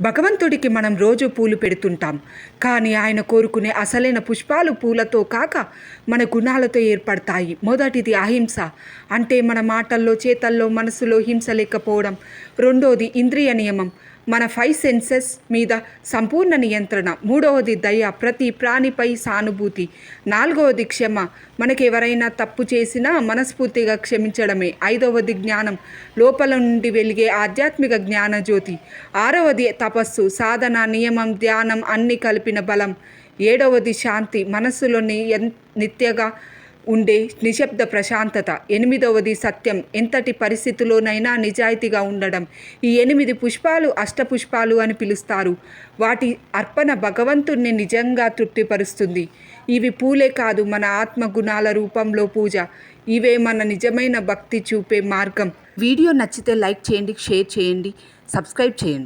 భగవంతుడికి మనం రోజు పూలు పెడుతుంటాం. కానీ ఆయన కోరుకునే అసలైన పుష్పాలు పూలతో కాక మన గుణాలతో ఏర్పడతాయి. మొదటిది అహింస. అంటే మన మాటల్లో చేతల్లో మనసులో హింస లేకపోవడం. రెండోది ఇంద్రియ నియమం. మన ఫైవ్ సెన్సెస్ మీద సంపూర్ణ నియంత్రణ. మూడవది దయ ప్రతి ప్రాణిపై సానుభూతి. నాలుగవది క్షమ. మనకి ఎవరైనా తప్పు చేసినా మనస్ఫూర్తిగా క్షమించడమే. ఐదవది జ్ఞానం. లోపల నుండి వెలిగే ఆధ్యాత్మిక జ్ఞానజ్యోతి. ఆరవది తపస్సు. సాధన నియమం ధ్యానం అన్ని కలిపిన బలం. ఏడవది శాంతి. మనస్సులోని ఎన్ నిత్యగా ఉండే నిశ్శబ్ద ప్రశాంతత. ఎనిమిదవది సత్యం. ఎంతటి పరిస్థితిలోనైనా నిజాయితీగా ఉండడం. ఈ ఎనిమిది పుష్పాలు అష్టపుష్పాలు అని పిలుస్తారు. వాటి అర్పణ భగవంతుణ్ణి నిజంగా తృప్తిపరుస్తుంది. ఇవి పూలే కాదు మన ఆత్మ గుణాల రూపంలో పూజ. ఇవే మన నిజమైన భక్తి చూపే మార్గం. వీడియో నచ్చితే లైక్ చేయండి షేర్ చేయండి సబ్స్క్రైబ్ చేయండి.